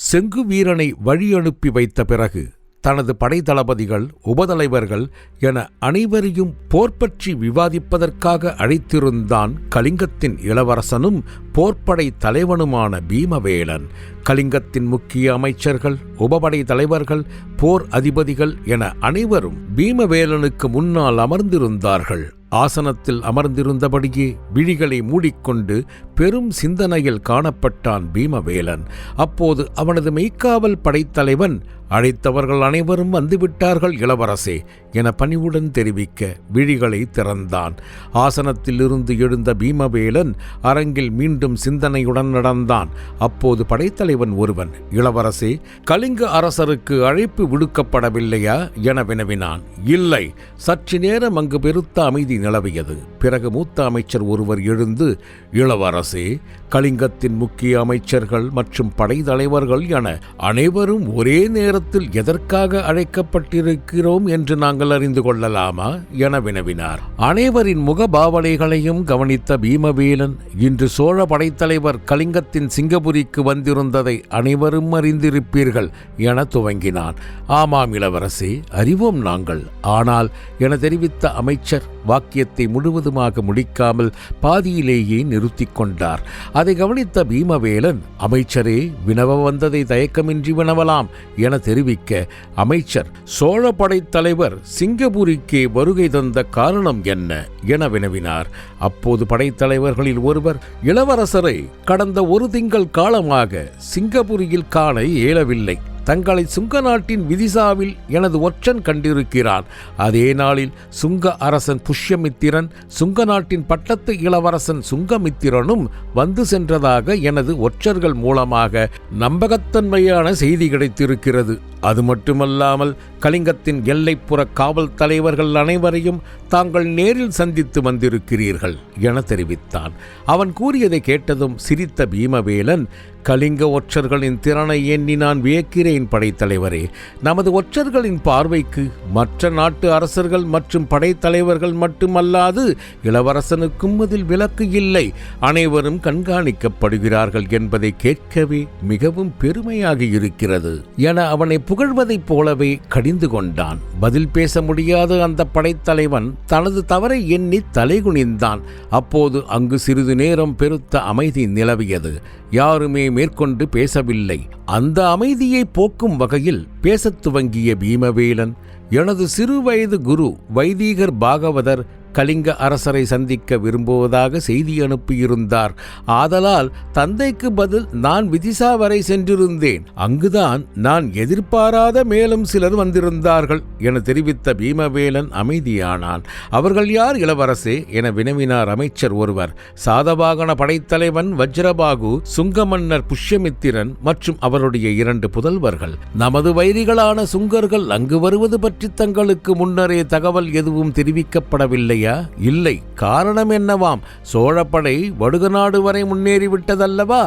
செங்கு வீரனை வழியனுப்பி வைத்த பிறகு தனது படைத்தளபதிகள் உபதலைவர்கள் என அனைவரையும் போர் பற்றி விவாதிப்பதற்காக அழைத்திருந்தான் கலிங்கத்தின் இளவரசனும் போர்ப்படை தலைவனுமான பீமவேலன். கலிங்கத்தின் முக்கிய அமைச்சர்கள் உபபடை தலைவர்கள் போர் அதிபதிகள் என அனைவரும் பீமவேலனுக்கு முன்னால் அமர்ந்திருந்தார்கள். ஆசனத்தில் அமர்ந்திருந்தபடியே விழிகளை மூடிக்கொண்டு பெரும் சிந்தனையில் காணப்பட்டான் பீமவேலன். அப்போது அவனது மெய்க்காவல் படைத்தலைவன் அழைத்தவர்கள் அனைவரும் வந்துவிட்டார்கள் இளவரசே என பணிவுடன் தெரிவிக்க விழிகளை திறந்தான். ஆசனத்திலிருந்து எழுந்த பீமவேலன் அரங்கில் மீண்டும் சிந்தனையுடன் நடந்தான். அப்போது படைத்தலைவன் ஒருவன் இளவரசே கலிங்க அரசருக்கு அழைப்பு விடுக்கப்படவில்லையா? என வினவினான். இல்லை சற்று நேரம் அங்கு பெருத்த அமைதி நிலவியது. பிறகு மூத்த அமைச்சர் ஒருவர் எழுந்து இளவரசே से கலிங்கத்தின் முக்கிய அமைச்சர்கள் மற்றும் படைத்தலைவர்கள் என அனைவரும் ஒரே நேரத்தில் எதற்காக அழைக்கப்பட்டிருக்கிறோம் என்று நாங்கள் அறிந்து கொள்ளலாமா என வினவினார். அனைவரின் முகபாவனைகளையும் கவனித்த பீமவேலன் இன்று சோழ படைத்தலைவர் கலிங்கத்தின் சிங்கபுரிக்கு வந்திருந்ததை அனைவரும் அறிந்திருப்பீர்கள் என துவங்கினான் ஆமாம் இளவரசே அறிவோம் நாங்கள். ஆனால் என தெரிவித்த அமைச்சர் வாக்கியத்தை முழுவதுமாக முடிக்காமல் பாதியிலேயே நிறுத்திக் கொண்டார். அதை கவனித்த பீமவேலன் அமைச்சரே வினவ வந்ததை தயக்கமின்றி வினவலாம் என தெரிவிக்க அமைச்சர் சோழ படைத்தலைவர் சிங்கப்பூரிக்கே வருகை தந்த காரணம் என்ன? என வினவினார். அப்போது படைத்தலைவர்களில் ஒருவர் இளவரசரை கடந்த ஒரு திங்கள் காலமாக சிங்கப்பூரியில் காண இயலவில்லை. தங்களை சுங்க நாட்டின் விதிசாவில் எனது ஒற்றன் கண்டிருக்கிறான். அதே நாளில் சுங்க அரசன் புஷ்யமித்திரன் சுங்க நாட்டின் பட்டத்து இளவரசன் சுங்கமித்திரனும் வந்து சென்றதாக எனது ஒற்றர்கள் மூலமாக நம்பகத்தன்மையான செய்தி கிடைத்திருக்கிறது. அது மட்டுமல்லாமல் கலிங்கத்தின் எல்லைப்புற காவல் தலைவர்கள் அனைவரையும் தாங்கள் நேரில் சந்தித்து வந்திருக்கிறீர்கள் என தெரிவித்தான். அவன் கூறியதை கேட்டதும் சிரித்த பீமவேலன் கலிங்க ஒற்றர்களின் திறனை எண்ணி நான் வியக்கிறேன் படைத்தலைவரே. நமது ஒற்றர்களின் பார்வைக்கு மற்ற நாட்டு அரசர்கள் மற்றும் படைத்தலைவர்கள் மட்டுமல்லாது இளவரசனுக்கும் அதில் விலக்கு இல்லை. அனைவரும் கண்காணிக்கப்படுகிறார்கள் என்பதை கேட்கவே மிகவும் பெருமையாக இருக்கிறது. என அவனை புகழ்வதைப் போலவே கடிந்து கொண்டான். பதில் பேச முடியாத அந்த படைத்தலைவன் தனது தவறை எண்ணி தலைகுனிந்தான். அப்போது அங்கு சிறிது நேரம் பெருத்த அமைதி நிலவியது. யாருமே மேற்கொண்டு பேசவில்லை. அந்த அமைதியை போக்கும் வகையில் பேசத் துவங்கிய பீமவேலன் எனது சிறுவயது குரு வைதீகர் பாகவதர் கலிங்க அரசரை சந்திக்க விரும்புவதாக செய்தி அனுப்பியிருந்தார். ஆதலால் தந்தைக்கு பதில் நான் விதிசா வரை சென்றிருந்தேன். அங்குதான் நான் எதிர்பாராத மேலும் சிலர் வந்திருந்தார்கள் என தெரிவித்த பீமவேலன் அமைதியானான். அவர்கள் யார் இளவரசே என வினவினார் அமைச்சர் ஒருவர். சாதவாகன படைத்தலைவன் வஜ்ரபாகு சுங்க மன்னர் புஷ்யமித்திரன் மற்றும் அவருடைய இரண்டு புதல்வர்கள். நமது வைரிகளான சுங்கர்கள் அங்கு வருவது பற்றி தங்களுக்கு முன்னரே தகவல் எதுவும் தெரிவிக்கப்படவில்லை இல்லையா இல்லை. காரணம் என்னவாம்? சோழப்படை வடுகநாடு வரை முன்னேறிவிட்டதல்லவா?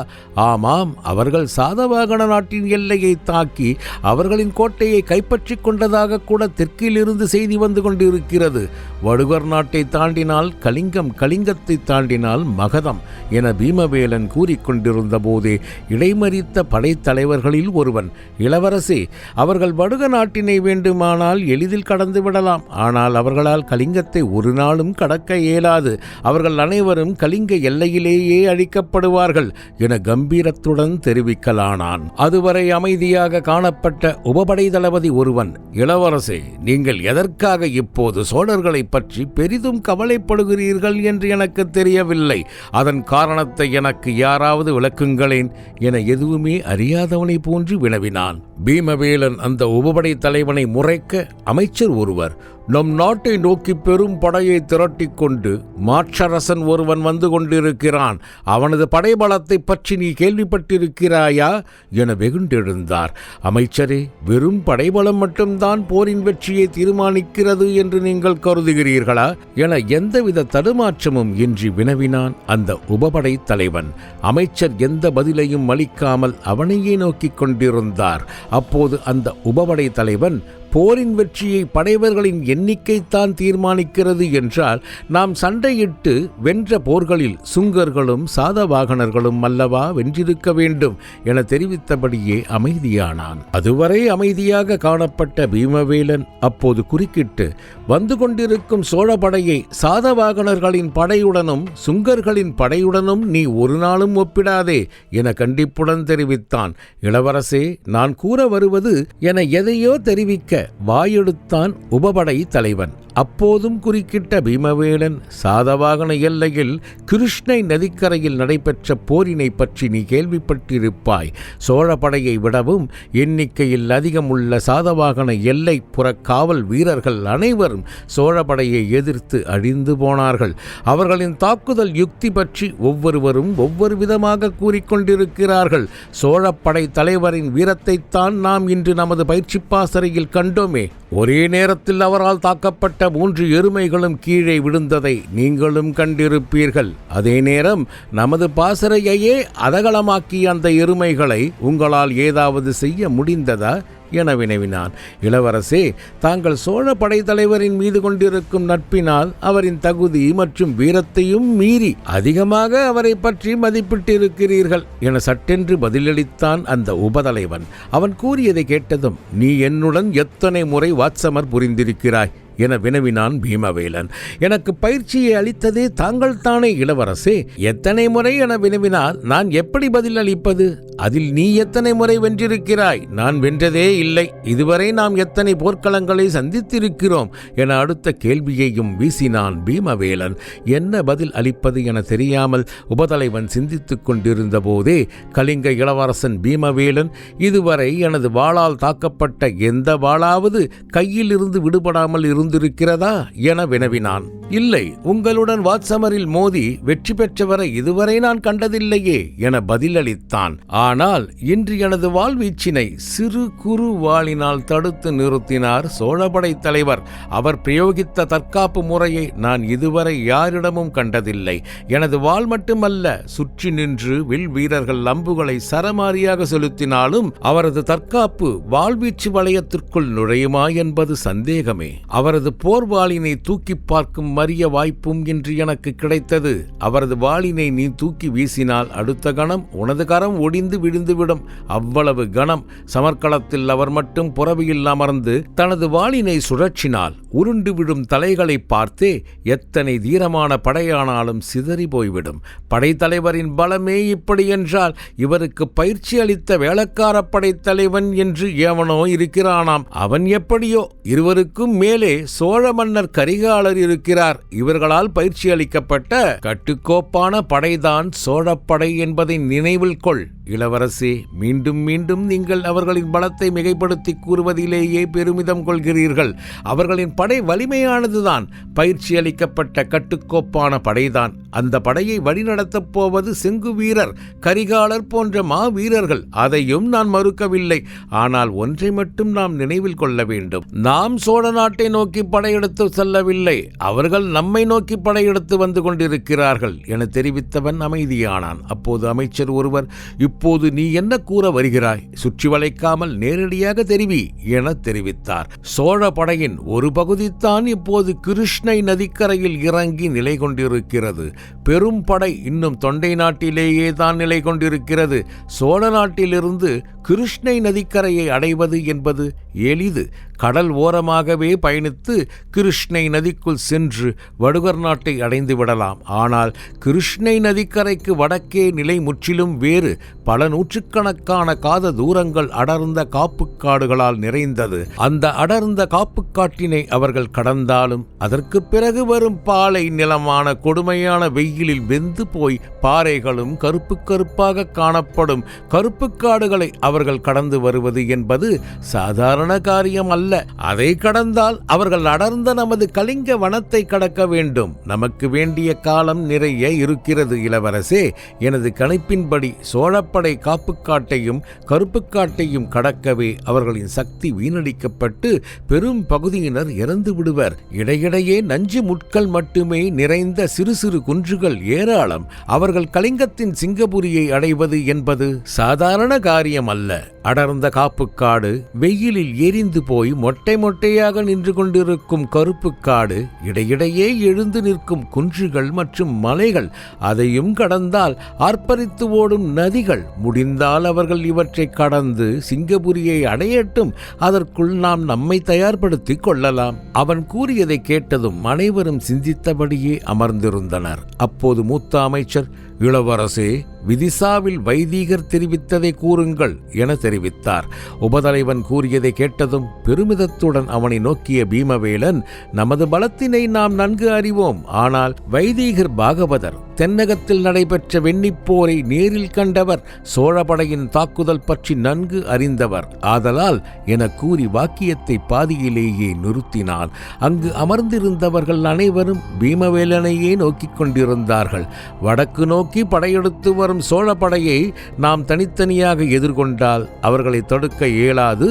ஆமாம் அவர்கள் சாதவாகன நாட்டின் எல்லையை தாக்கி அவர்களின் கோட்டையை கைப்பற்றிக் கொண்டதாக கூட தெற்கிலிருந்து செய்தி வந்து கொண்டிருக்கிறது. வடுகர் நாட்டை தாண்டினால் கலிங்கம் கலிங்கத்தை தாண்டினால் மகதம் என பீமவேலன் கூறிக்கொண்டிருந்த போதே இடைமறித்த படைத்தலைவர்களில் ஒருவன் இளவரசி அவர்கள் வடுக நாட்டினை வேண்டுமானால் எளிதில் கடந்து விடலாம். ஆனால் அவர்களால் கலிங்கத்தை ஒரு நாள் நாளும் கடக்க இயலாது. அவர்கள் அனைவரும் கலிங்க எல்லையிலேயே அழிக்கப்படுவார்கள் என கம்பீரத்துடன் தெரிவிக்கலானான். அதுவரை அமைதியாக காணப்பட்ட உபபடை தளபதி ஒருவன் இளவரசே நீங்கள் எதற்காக இப்போது சோழர்களை பற்றி பெரிதும் கவலைப்படுகிறீர்கள் என்று எனக்கு தெரியவில்லை. அதன் காரணத்தை எனக்கு யாராவது விளக்குங்களேன் என எதுவுமே அறியாதவனை போன்று வினவினான். பீமவேலன் அந்த உபபடை தலைவனை முறைக்க அமைச்சர் ஒருவர் நம் நாட்டை நோக்கி பெரும் படையை திரட்டிக் கொண்டு மாற்றரசன் ஒருவன் வந்து கொண்டிருக்கிறான். அவனது படைபலத்தை பற்றி நீ கேள்விப்பட்டிருக்கிறாயா? என வெகுண்டெழுந்தார். அமைச்சரே வெறும் படைபலம் மட்டும்தான் போரின் வெற்றியை தீர்மானிக்கிறது என்று நீங்கள் கருதுகிறீர்களா? என எந்தவித தடுமாற்றமும் இன்றி வினவினான் அந்த உபபடை தலைவன். அமைச்சர் எந்த பதிலையும் அளிக்காமல் அவனையே நோக்கிக் கொண்டிருந்தார். அப்போது அந்த உபபடை தலைவன் போரின் வெற்றியை படைவர்களின் எண்ணிக்கைத்தான் தீர்மானிக்கிறது என்றால் நாம் சண்டையிட்டு வென்ற போர்களில் சுங்கர்களும் சாதவாகனர்களும் அல்லவா வென்றிருக்க வேண்டும் என தெரிவித்தபடியே அமைதியானான். அதுவரை அமைதியாக காணப்பட்ட பீமவேலன் அப்போது குறுக்கிட்டு வந்து கொண்டிருக்கும் சோழ படையை சாதவாகனர்களின் படையுடனும் சுங்கர்களின் படையுடனும் நீ ஒரு நாளும் ஒப்பிடாதே என கண்டிப்புடன் தெரிவித்தான். இளவரசே நான் கூற வருவது என எதையோ தெரிவிக்க வாயெடுத்தான் உபபடை தலைவன். அப்போதும் குறுக்கிட்ட பீமவேலன் சாதவாகன எல்லையில் கிருஷ்ணை நதிக்கரையில் நடைபெற்ற போரினை பற்றி நீ கேள்விப்பட்டிருப்பாய். சோழ படையை விடவும் எண்ணிக்கையில் அதிகமுள்ள சாதவாகன எல்லை புற காவல் வீரர்கள் அனைவர் சோழ படையை எதிர்த்து அழிந்து போனார்கள். அவர்களின் தாக்குதல் யுக்தி பற்றி ஒவ்வொருவரும் ஒவ்வொரு விதமாக கூறிக்கொண்டிருக்கிறார்கள். சோழப்படை தலைவரின் வீரத்தைத்தான் நாம் இன்று நமது பயிற்சி பாசறையில் கண்டோமே. ஒரே நேரத்தில் அவரால் தாக்கப்பட்ட மூன்று எருமைகளும் கீழே விழுந்ததை நீங்களும் கண்டிருப்பீர்கள். அதே நேரம் நமது பாசறையையே அதகலமாக்கிய அந்த எருமைகளை உங்களால் ஏதாவது செய்ய முடிந்ததா என வினவினான். இளவரசே தாங்கள் சோழ படைத்தலைவரின் மீது கொண்டிருக்கும் நட்பினால் அவரின் தகுதி மற்றும் வீரத்தையும் மீறி அதிகமாக அவரை பற்றி மதிப்பிட்டிருக்கிறீர்கள் என சட்டென்று பதிலளித்தான் அந்த உபதலைவன். அவன் கூறியதை கேட்டதும் நீ என்னுடன் எத்தனை முறை வாட்சமர் புரிந்திருக்கிறாய். என வினவினான் பீமவேலன். எனக்கு பயிற்சியை அளித்ததே தாங்கள் தானே இளவரசே? எத்தனை முறை என வினவினால் நான் எப்படி பதில் அளிப்பது? அதில் நீ எத்தனை முறை வென்றிருக்கிறாய்? நான் வென்றதே இல்லை. இதுவரை நாம் எத்தனை போர்க்களங்களை சந்தித்திருக்கிறோம்? என அடுத்த கேள்வியையும் வீசினான் பீமவேலன். என்ன பதில் அளிப்பது என தெரியாமல் உபதலைவன் சிந்தித்துக் கொண்டிருந்த போதே கலிங்க இளவரசன் பீமவேலன் இதுவரை எனது வாளால் தாக்கப்பட்ட எந்த வாளாவது கையிலிருந்து விடுபடாமல் இருந்திருக்கிறதா என வினவினான். இல்லை உங்களுடன் வாட்சமரில் மோதி வெற்றி பெற்றவரை இதுவரை நான் கண்டதில்லையே என பதிலளித்தான். ஆனால் இன்று எனது வாழ்வீச்சினை சிறு குறு வாளினால் தடுத்து நிறுத்தினார் சோழபடை தலைவர். அவர் பிரயோகித்த தற்காப்பு முறையை நான் இதுவரை யாரிடமும் கண்டதில்லை. எனது வாள் மட்டுமல்ல சுற்றி நின்று வில் வீரர்கள் அம்புகளை சரமாரியாக செலுத்தினாலும் அவரது தற்காப்பு வாழ்வீச்சு வளையத்திற்குள் நுழையுமா என்பது சந்தேகமே. அவர் அவரது போர் வாளினை தூக்கி பார்க்கும் மரிய வாய்ப்பும் இன்று எனக்கு கிடைத்தது. அவரது வாளினை நீ தூக்கி வீசினால் அடுத்த கணம் உனது கரம் ஒடிந்து விழுந்துவிடும். அவ்வளவு கணம் சமர்க்களத்தில் அவர் மட்டும் புறவியில் அமர்ந்து தனது வாளினை சுழற்றினால் உருண்டு விழும் தலைகளை பார்த்தே எத்தனை தீரமான படையானாலும் சிதறி போய்விடும். படைத்தலைவரின் பலமே இப்படி என்றால் இவருக்கு பயிற்சி அளித்த வேளக்கார படைத்தலைவன் என்று எவனோ இருக்கிறானாம். அவன் எப்படியோ இருவருக்கும் மேலே சோழ மன்னர் கரிகாலர் இருக்கிறார். இவர்களால் பயிற்சி அளிக்கப்பட்ட கட்டுக்கோப்பான படைதான் சோழப்படை என்பதை நினைவில் கொள். இளவரசே மீண்டும் மீண்டும் நீங்கள் அவர்களின் பலத்தை மிகைப்படுத்தி கூறுவதிலேயே பெருமிதம் கொள்கிறீர்கள். அவர்களின் படை வலிமையானதுதான். பயிற்சி அளிக்கப்பட்ட கட்டுக்கோப்பான படைதான். அந்த படையை வழிநடத்தப் போவது செங்கு வீரர் கரிகாலர் போன்ற மா வீரர்கள் அதையும் நான் மறுக்கவில்லை. ஆனால் ஒன்றை மட்டும் நாம் நினைவில் கொள்ள வேண்டும். நாம் சோழ நாட்டை நோக்கி நோக்கி படையெடுத்து செல்லவில்லை. அவர்கள் நம்மை நோக்கி படையெடுத்து வந்து கொண்டிருக்கிறார்கள் என தெரிவித்தவன் அமைதியானான். அப்போது அமைச்சர் ஒருவர் இப்போது நீ என்ன கூற வருகிறாய்? சுற்றி வளைக்காமல் நேரடியாக தெரிவி என தெரிவித்தார். சோழ படையின் ஒரு பகுதித்தான் இப்போது கிருஷ்ணை நதிக்கரையில் இறங்கி நிலை கொண்டிருக்கிறது. பெரும் படை இன்னும் தொண்டை நாட்டிலேயே தான் நிலை கொண்டிருக்கிறது. சோழ நாட்டிலிருந்து கிருஷ்ணை நதிக்கரையை அடைவது என்பது எளிது. கடல் ஓரமாகவே பயணித்து கிருஷ்ணை நதிக்குள் சென்று வடுகர் நாட்டை அடைந்து விடலாம். ஆனால் கிருஷ்ணை நதிக்கரைக்கு வடக்கே நிலை முற்றிலும் வேறு. பல நூற்றுக்கணக்கான காத தூரங்கள் அடர்ந்த காப்புக்காடுகளால் நிறைந்தது. அந்த அடர்ந்த காப்புக்காட்டினை அவர்கள் கடந்தாலும் அதற்கு பிறகு வரும் பாலை நிலமான கொடுமையான வெயிலில் வெந்து போய் பாறைகளும் கருப்பு கருப்பாக காணப்படும். கருப்பு காடுகளை அவர்கள் கடந்து வருவது என்பது சாதாரண காரியம் அல்ல. அதை கடந்தால் அவர்கள் அடர்ந்த நமது கலிங்க வனத்தை கடக்க வேண்டும். நமக்கு வேண்டிய காலம் நிறைய இருக்கிறது இளவரசே. எனது கணிப்பின்படி சோழப்படை காப்புக்காட்டையும் கருப்புக்காட்டையும் கடக்கவே அவர்களின் சக்தி வீணடிக்கப்பட்டு பெரும் பகுதியினர் இறந்து விடுவர். இடையிடையே நஞ்சு முட்கள் மட்டுமே நிறைந்த சிறு சிறு குன்றுகள் ஏராளம். அவர்கள் கலிங்கத்தின் சிங்கபுரியை அடைவது என்பது சாதாரண காரியம் அல்ல. அல்ல. அடர்ந்த காப்புக்காடு வெயிலில் எரிந்து போய் மொட்டை மொட்டையாக நின்று கொண்டிருக்கும் கருப்புக்காடு இடையிடையே எழுந்து நிற்கும் குன்றுகள் மற்றும் மலைகள் அதையும் கடந்தால் ஆர்ப்பரித்து ஓடும் நதிகள் முடிந்தால் அவர்கள் இவற்றை கடந்து சிங்கபுரியை அடையட்டும். அதற்குள் நாம் நம்மை தயார்படுத்திக் கொள்ளலாம். அவன் கூறியதை கேட்டதும் அனைவரும் சிந்தித்தபடியே அமர்ந்திருந்தனர். அப்போது மூத்த அமைச்சர் இளவரசே விதிசாவில் வைதீகர் தெரிவித்ததை கூறுங்கள் என தெரிவித்தார். உபதலைவன் கூறியதை கேட்டதும் பெருமிதத்துடன் அவனை நோக்கிய பீமவேலன் நமது பலத்தினை நாம் நன்கு அறிவோம். ஆனால் வைதீகர் பாகவதர் தென்னகத்தில் நடைபெற்ற வெண்ணிப்போரை நேரில் கண்டவர் சோழபடையின் தாக்குதல் பற்றி நன்கு அறிந்தவர். ஆதலால் என கூறி வாக்கியத்தை பாதியிலேயே நிறுத்தினான். அங்கு அமர்ந்திருந்தவர்கள் அனைவரும் பீமவேலனையே நோக்கிக் கொண்டிருந்தார்கள். வடக்கு நோக்கி படையெடுத்து வரும் வரும் சோழப்படையை நாம் தனித்தனியாக எதிர்கொண்டால் அவர்களை தடுக்க இயலாது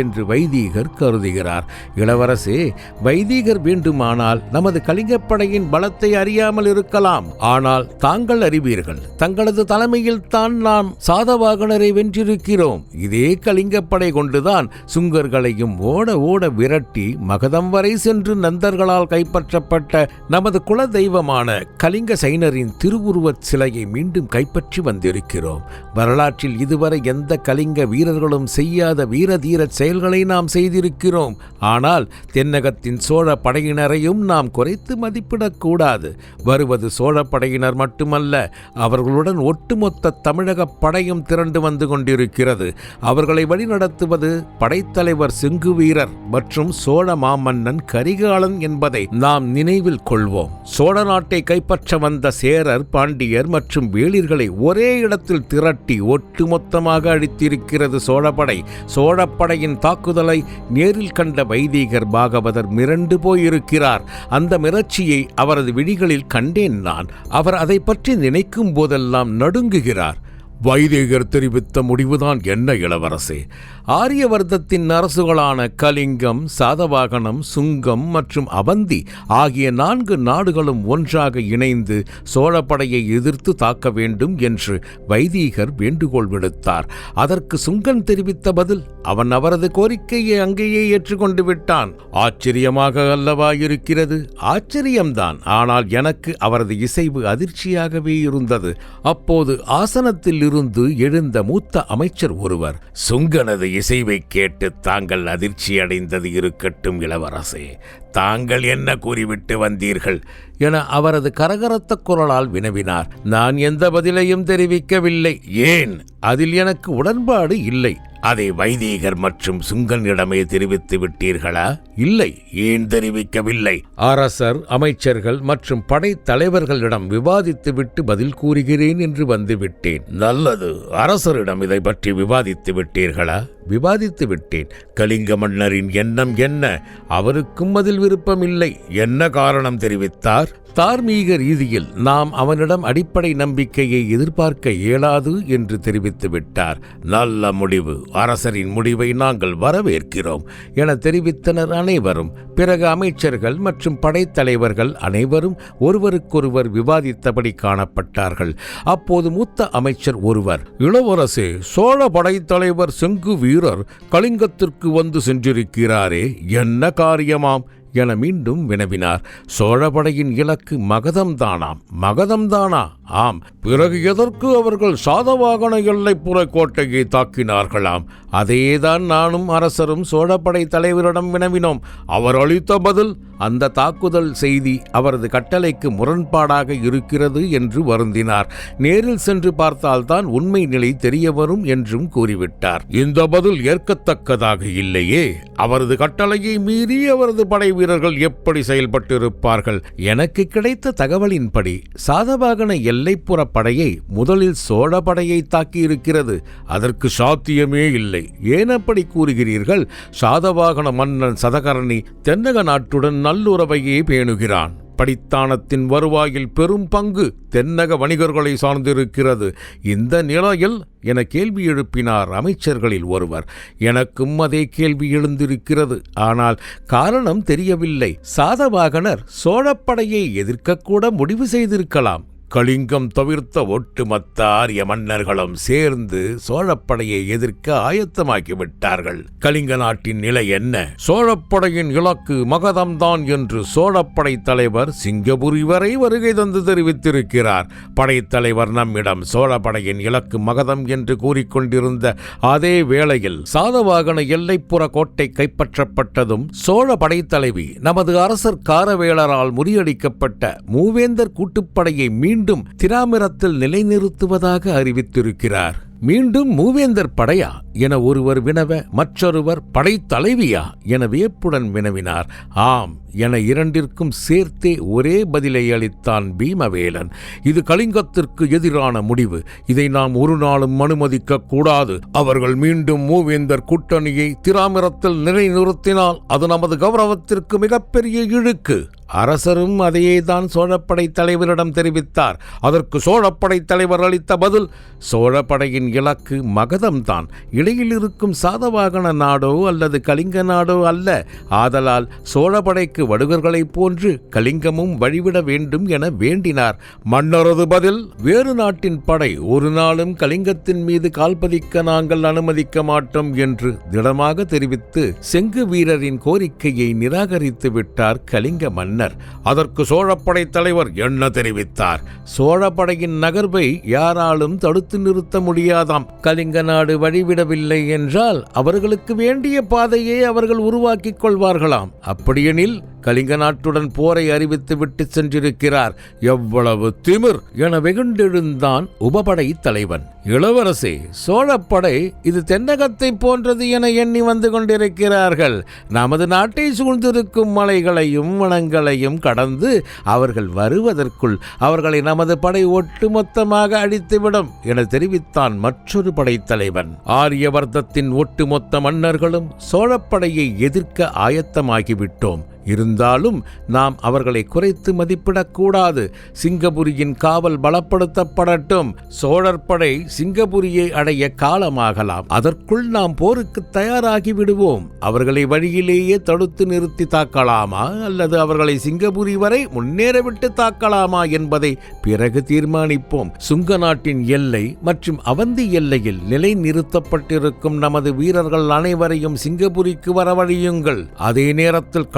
என்று வைதீகர் கருதுகிறார். இளவரசே வைதீகர் வேண்டுமானால் நமது கலிங்கப்படையின் பலத்தை அறியாமல் இருக்கலாம். ஆனால் தாங்கள் அறிவீர்கள் தங்களது தலைமையில் தான் நாம் சாதவாகனரை வென்றிருக்கிறோம். இதே கலிங்கப்படை கொண்டுதான் சுங்கர்களையும் ஓட ஓட விரட்டி மகதம் வரை சென்று நந்தர்களால் கைப்பற்றப்பட்ட நமது குல தெய்வமான கலிங்க சைனரின் திருவுருவச் சிலையை மீண்டும் கைப்பற்ற வந்திருக்கிறோம். வரலாற்றில் இதுவரை எந்த கலிங்க வீரர்களும் செய்யாத வீரதீர செயல்களை நாம் செய்திருக்கிறோம். ஆனால் தென்னகத்தின் சோழ படையினரையும் நாம் குறைத்து மதிப்பிடக்கூடாது. வருவது சோழ படையினர் மட்டுமல்ல அவர்களுடன் ஒட்டுமொத்த தமிழக படையும் திரண்டு வந்து கொண்டிருக்கிறது. அவர்களை வழிநடத்துவது படைத்தலைவர் செங்குவீரர் மற்றும் சோழ மாமன்னன் கரிகாலன் என்பதை நாம் நினைவில் கொள்வோம். சோழ நாட்டை கைப்பற்ற வந்த சேரர் பாண்டியர் மற்றும் வேளிர்களை ஒரே இடத்தில் திரட்டி ஒட்டுமொத்தமாக அழித்திருக்கிறது சோழப்படை. சோழப்படையின் தாக்குதலை நேரில் கண்ட வைதீகர் பாகவதர் மிரண்டு போயிருக்கிறார். அந்த மிரட்சியை அவரது விழிகளில் கண்டேன் நான். அவர் அதை பற்றி நினைக்கும் போதெல்லாம் நடுங்குகிறார். வைதிகர் தெரிவித்த முடிவுதான் என்ன இளவரசே? ஆரியவர்த்தத்தின் அரசுகளான கலிங்கம் சாதவாகனம் சுங்கம் மற்றும் அவந்தி ஆகிய நான்கு நாடுகளும் ஒன்றாக இணைந்து சோழப்படையை எதிர்த்து தாக்க வேண்டும் என்று வைதீகர் வேண்டுகோள் விடுத்தார். அதற்கு சுங்கன் தெரிவித்த பதில் அவன் அவரது கோரிக்கையை அங்கேயே ஏற்றுக்கொண்டு விட்டான். ஆச்சரியமாக அல்லவா இருக்கிறது? ஆச்சரியம்தான். ஆனால் எனக்கு அவரது இசைவு அதிர்ச்சியாகவே இருந்தது. அப்போது ஆசனத்தில் இருந்து எழுந்த மூத்த அமைச்சர் ஒருவர் சுங்கனது இசைவை கேட்டு தாங்கள் அதிர்ச்சி அடைந்தது இருக்கட்டும் இளவரசே. தாங்கள் என்ன கூறிவிட்டு வந்தீர்கள்? என அவரது கரகரத்த குரலால் வினவினார். நான் எந்த பதிலையும் தெரிவிக்கவில்லை. ஏன்? அதில் எனக்கு உடன்பாடு இல்லை. அதை வைதீகர் மற்றும் சுங்கனிடமே தெரிவித்து விட்டீர்களா? இல்லை ஏன் தெரிவிக்கவில்லை? அரசர் அமைச்சர்கள் மற்றும் படைத் தலைவர்களிடம் விவாதித்துவிட்டு பதில் கூறுகிறேன் என்று வந்துவிட்டேன் நல்லது. அரசரிடம் இதை பற்றி விவாதித்து விட்டீர்களா? விவாதித்து விட்டேன். கலிங்க மன்னரின் எண்ணம் என்ன? அவருக்கும் அதில் விருப்பமில்லை. என்ன காரணம் தெரிவித்தார்? தார்மீக ரீதியில் நாம் அவனிடம் அடிப்படை நம்பிக்கையை எதிர்பார்க்க இயலாது என்று தெரிவித்து விட்டார். நல்ல முடிவு. அரசரின் முடிவை நாங்கள் வரவேற்கிறோம் என தெரிவித்தனர் அனைவரும். பிறகு அமைச்சர்கள் மற்றும் படைத்தலைவர்கள் அனைவரும் ஒருவருக்கொருவர் விவாதித்தபடி காணப்பட்டார்கள். அப்போது மூத்த அமைச்சர் ஒருவர் இளவரசே சோழ படைத்தலைவர் செங்கு வீரர் கலிங்கத்திற்கு வந்து சென்றிருக்கிறாரே என்ன காரியமாம்? என மீண்டும் வினவினார். சோழபடையின் இலக்கு மகதம்தானாம். மகதம்தானா? ஆம் பிறகு எதற்கு அவர்கள் சாதவாகன எல்லைப்புற கோட்டையை தாக்கினார்களாம்? அதேதான் நானும் அரசரும் சோழப்படை தலைவரிடம் வினவினோம். அவர் அளித்த பதில் அந்த தாக்குதல் செய்தி அவரது கட்டளைக்கு முரண்பாடாக இருக்கிறது என்று வருந்தினார். நேரில் சென்று பார்த்தால்தான் உண்மை நிலை தெரிய வரும் என்றும் கூறிவிட்டார். இந்த பதில் ஏற்கத்தக்கதாக இல்லையே. அவரது கட்டளையை மீறி அவரது படை வீரர்கள் எப்படி செயல்பட்டிருப்பார்கள்? எனக்கு கிடைத்த தகவலின்படி சாதவாகன எல்லைப்புற படையை முதலில் சோழ படையை தாக்கியிருக்கிறது. அதற்கு சாத்தியமே இல்லை. ஏன் அப்படி கூறுகிறீர்கள்? சாதவாகன மன்னன் சதகரணி தென்னக நாட்டுடன் நல்லுறவையே பேணுகிறான். படித்தானத்தின் வருவாயில் பெரும் பங்கு தென்னக வணிகர்களை சார்ந்திருக்கிறது. இந்த நிலையில் என கேள்வி எழுப்பினார் அமைச்சர்களில் ஒருவர். எனக்கும் அதே கேள்வி எழுந்திருக்கிறது. ஆனால் காரணம் தெரியவில்லை. சாதவாகனர் சோழப்படையை எதிர்க்கக்கூட முடிவு செய்திருக்கலாம். கலிங்கம் தவிர்த்த ஒட்டுமொத்த ஆரிய மன்னர்களும் சேர்ந்து சோழப்படையை எதிர்க்க ஆயத்தமாக்கி விட்டார்கள் கலிங்க நாட்டின் நிலை என்ன? சோழப்படையின் இலக்கு மகதம்தான் என்று சோழப்படை தலைவர் சிங்கபுரி வரை வருகை தந்து தெரிவித்திருக்கிறார். படைத்தலைவர் நம்மிடம் சோழப்படையின் இலக்கு மகதம் என்று கூறிக்கொண்டிருந்த அதே வேளையில் சாதவாகன எல்லைப்புற கோட்டை கைப்பற்றப்பட்டதும் சோழ படைத்தலைவி நமது அரசர் காரவேளரால் முறியடிக்கப்பட்ட மூவேந்தர் கூட்டுப்படையை மீண்டும் மீண்டும் திராமிரத்தில் நிலைநிறுத்துவதாக அறிவித்திருக்கிறார். மீண்டும் மூவேந்தர் படையா என ஒருவர் வினவ மற்றொருவர் படைத்தலைவியா என வியப்புடன் வினவினார். ஆம் என இரண்டிற்கும் சேர்த்தே ஒரே பதிலை அளித்தான் பீமவேலன். இது கலிங்கத்திற்கு எதிரான முடிவு. இதை நாம் ஒரு நாளும் அனுமதிக்க கூடாது. அவர்கள் மீண்டும் மூவேந்தர் கூட்டணியை திராமிரத்தில் நிலைநிறுத்தினால் அது நமது கௌரவத்திற்கு மிகப்பெரிய இழுக்கு. அரசரும் அதையேதான் சோழப்படை தலைவரிடம் தெரிவித்தார். அதற்கு சோழப்படை தலைவர் அளித்த பதில் சோழப்படையின் இலக்கு மகதம்தான். இடையில் இருக்கும் சாதவாகன நாடோ அல்லது கலிங்க நாடோ அல்ல. ஆதலால் சோழபடைக்கு வடுகர்களைப் போன்று கலிங்கமும் வழிவிட வேண்டும் என வேண்டினார். மன்னரது பதில் வேறு நாட்டின் படை ஒரு நாளும் கலிங்கத்தின் மீது கால்பதிக்க நாங்கள் அனுமதிக்க மாட்டோம் என்று திடமாக தெரிவித்து செங்கு வீரரின் கோரிக்கையை நிராகரித்து விட்டார் கலிங்க மன்னர். அதற்கு சோழப்படை தலைவர் என்ன தெரிவித்தார்? சோழப்படையின் நகர்வை யாராலும் தடுத்து நிறுத்த முடியாதாம் கலிங்க நாடு வழிவிடவில்லை என்றால் அவர்களுக்கு வேண்டிய பாதையை அவர்கள் உருவாக்கிக் கொள்வார்களாம். அப்படியெனில் கலிங்க நாட்டுடன் போரை அறிவித்து விட்டு சென்றிருக்கிறார். எவ்வளவு திமிர் என வெகுண்டெழுந்தான் உபபடை தலைவன். இளவரசே சோழப்படை இது தென்னகத்தை போன்றது என எண்ணி வந்து கொண்டிருக்கிறார்கள். நமது நாட்டை சூழ்ந்திருக்கும் மலைகளையும் வனங்களையும் கடந்து அவர்கள் வருவதற்குள் அவர்களை நமது படை ஒட்டுமொத்தமாக அழித்துவிடும் என தெரிவித்தான் மற்றொரு படைத்தலைவன். ஆரியவர்த்தத்தின் ஒட்டுமொத்த மன்னர்களும் சோழப்படையை எதிர்க்க ஆயத்தமாகிவிட்டோம். இருந்தாலும் நாம் அவர்களை குறைத்து மதிப்பிடக்கூடாது. சிங்கபுரியின் காவல் பலப்படுத்தப்படட்டும். சோழர் படை சிங்கபுரியை அடைய காலமாகலாம். அதற்குள் நாம் போருக்கு தயாராகி விடுவோம். அவர்களை வழியிலேயே தடுத்து நிறுத்தி தாக்கலாமா? அல்லது அவர்களை சிங்கபுரி வரை முன்னேறவிட்டு தாக்கலாமா என்பதை பிறகு தீர்மானிப்போம். சுங்க நாட்டின் எல்லை மற்றும் அவந்தி எல்லையில் நிலை நிறுத்தப்பட்டிருக்கும் நமது வீரர்கள் அனைவரையும் சிங்கபுரிக்கு வரவழியுங்கள். அதே நேரத்தில்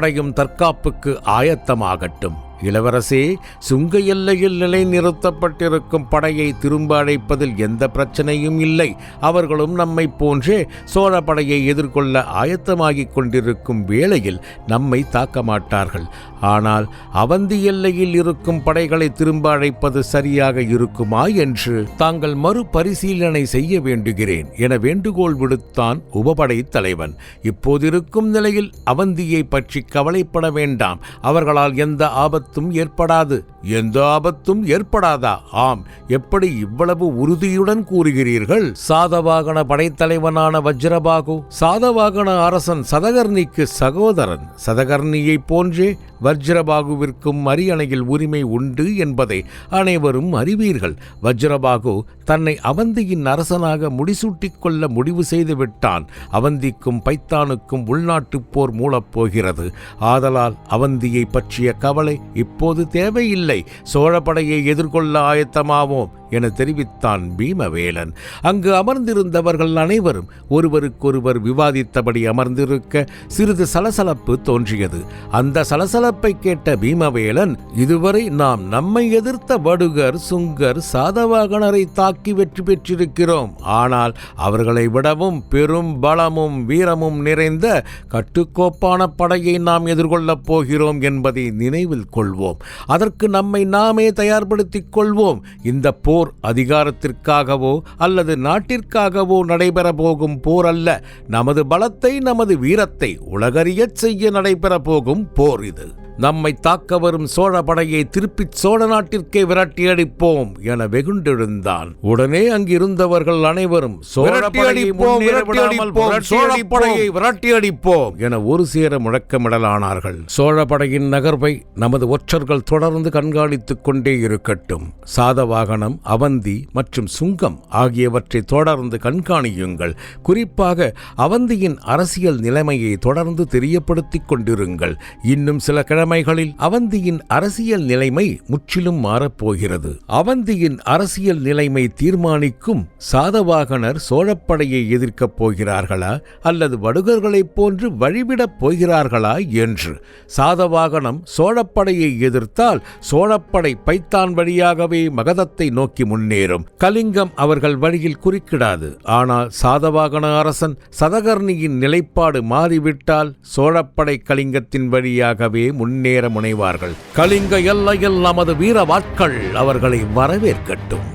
படையும் தற்காப்புக்கு ஆயத்தமாகட்டும். இளவரசே சுங்க எல்லையில் நிலைநிறுத்தப்பட்டிருக்கும் படையை திரும்ப அழைப்பதில் எந்த பிரச்சனையும் இல்லை. அவர்களும் நம்மை போன்றே சோழ படையை எதிர்கொள்ள ஆயத்தமாகிக் கொண்டிருக்கும் வேளையில் நம்மை தாக்க மாட்டார்கள். ஆனால் அவந்தி எல்லையில் இருக்கும் படைகளை திரும்ப அழைப்பது சரியாக இருக்குமா என்று தாங்கள் மறுபரிசீலனை செய்ய வேண்டுகிறேன் என வேண்டுகோள் விடுத்தான் உபபடை தலைவன். இப்போதிருக்கும் நிலையில் அவந்தியை பற்றி கவலைப்பட வேண்டாம். அவர்களால் எந்த ஆபத்தும் ஏற்படாது. எந்த ஆபத்தும் ஏற்படாதா? ஆம். எப்படி இவ்வளவு உறுதியுடன் கூறுகிறீர்கள்? சாதவாகன படைத்தலைவனான வஜ்ரபாகு சாதவாகன அரசன் சதகர்ணிக்கு சகோதரன். சதகர்ணியைப் போன்றே வஜ்ரபாகுவிற்கும் அரியணையில் உரிமை உண்டு என்பதை அனைவரும் அறிவீர்கள். வஜ்ரபாகு தன்னை அவந்தியின் அரசனாக முடிசூட்டிக் கொள்ள முடிவு செய்து விட்டான் அவந்திக்கும் பைத்தானுக்கும் உள்நாட்டுப் போர் மூளப்போகிறது ஆதலால் அவந்தியை பற்றிய கவலை இப்போது தேவையில்லை. சோழப்படையை எதிர்கொள்ள ஆயத்தமாவோம். என தெரிவித்தான் பீமவேலன். அங்கு அமர்ந்திருந்தவர்கள் அனைவரும் ஒருவருக்கொருவர் விவாதித்தபடி அமர்ந்திருக்க சிறிது சலசலப்பு தோன்றியது. அந்த சலசலப்பை கேட்ட பீமவேலன் இதுவரை நாம் நம்மை எதிர்த்த வடுகர் சுங்கர் சாதவாகனரை தாக்கி வெற்றி பெற்றிருக்கிறோம். ஆனால் அவர்களை விடவும் பெரும் பலமும் வீரமும் நிறைந்த கட்டுக்கோப்பான படையை நாம் எதிர்கொள்ளப் போகிறோம் என்பதை நினைவில் கொள்வோம். அதற்கு நம்மை நாமே தயார்படுத்திக் கொள்வோம். இந்த போர் அதிகாரத்திற்காகவோ அல்லது நாட்டிற்காகவோ நடைபெற போகும் போர் அல்ல. நமது பலத்தை நமது வீரத்தை உலகறியச் செய்ய நடைபெற போகும் போர் இது. நம்மை தாக்க வரும் சோழ படையை திருப்பிச் சோழ நாட்டிற்கே விரட்டி அடிப்போம் என வெகுண்டெழுந்தான். உடனே அங்கிருந்தவர்கள் அனைவரும் சோழ விரட்டி படையை அடிப்போம், முன்னேற விரட்டி விடாமல் அடிப்போம், புரட்சி சோழ அடிப்போம், படையை விரட்டி அடிப்போம் என ஒரு சேர முழக்கமிடலானார்கள் சோழ படையின் நகர்வை நமது ஒற்றர்கள் தொடர்ந்து கண்காணித்துக் கொண்டே இருக்கட்டும். சாதவாகனம் அவந்தி மற்றும் சுங்கம் ஆகியவற்றை தொடர்ந்து கண்காணியுங்கள். குறிப்பாக அவந்தியின் அரசியல் நிலைமையை தொடர்ந்து தெரியப்படுத்திக் கொண்டிருங்கள். இன்னும் சில கிழமை கிழமைகளில் அவந்தியின் அரசியல் நிலைமை முற்றிலும் மாறப்போகிறது. அவந்தியின் அரசியல் நிலைமை தீர்மானிக்கும் சாதவாகனர் சோழப்படையை எதிர்க்கப் போகிறார்களா அல்லது வடுகர்களைப் போன்று வழிவிடப் போகிறார்களா என்று. சாதவாகனம் சோழப்படையை எதிர்த்தால் சோழப்படை பைத்தான் வழியாகவே மகதத்தை நோக்கி முன்னேறும். கலிங்கம் அவர்கள் வழியில் குறுக்கிடாது. ஆனால் சாதவாகன அரசன் சதகர்ணியின் நிலைப்பாடு மாறிவிட்டால் சோழப்படை கலிங்கத்தின் வழியாகவே முன் முன்னேற முனைவார்கள். கலிங்க எல்லையில் நமது வீர வாட்கள் அவர்களை வரவேற்கட்டும்.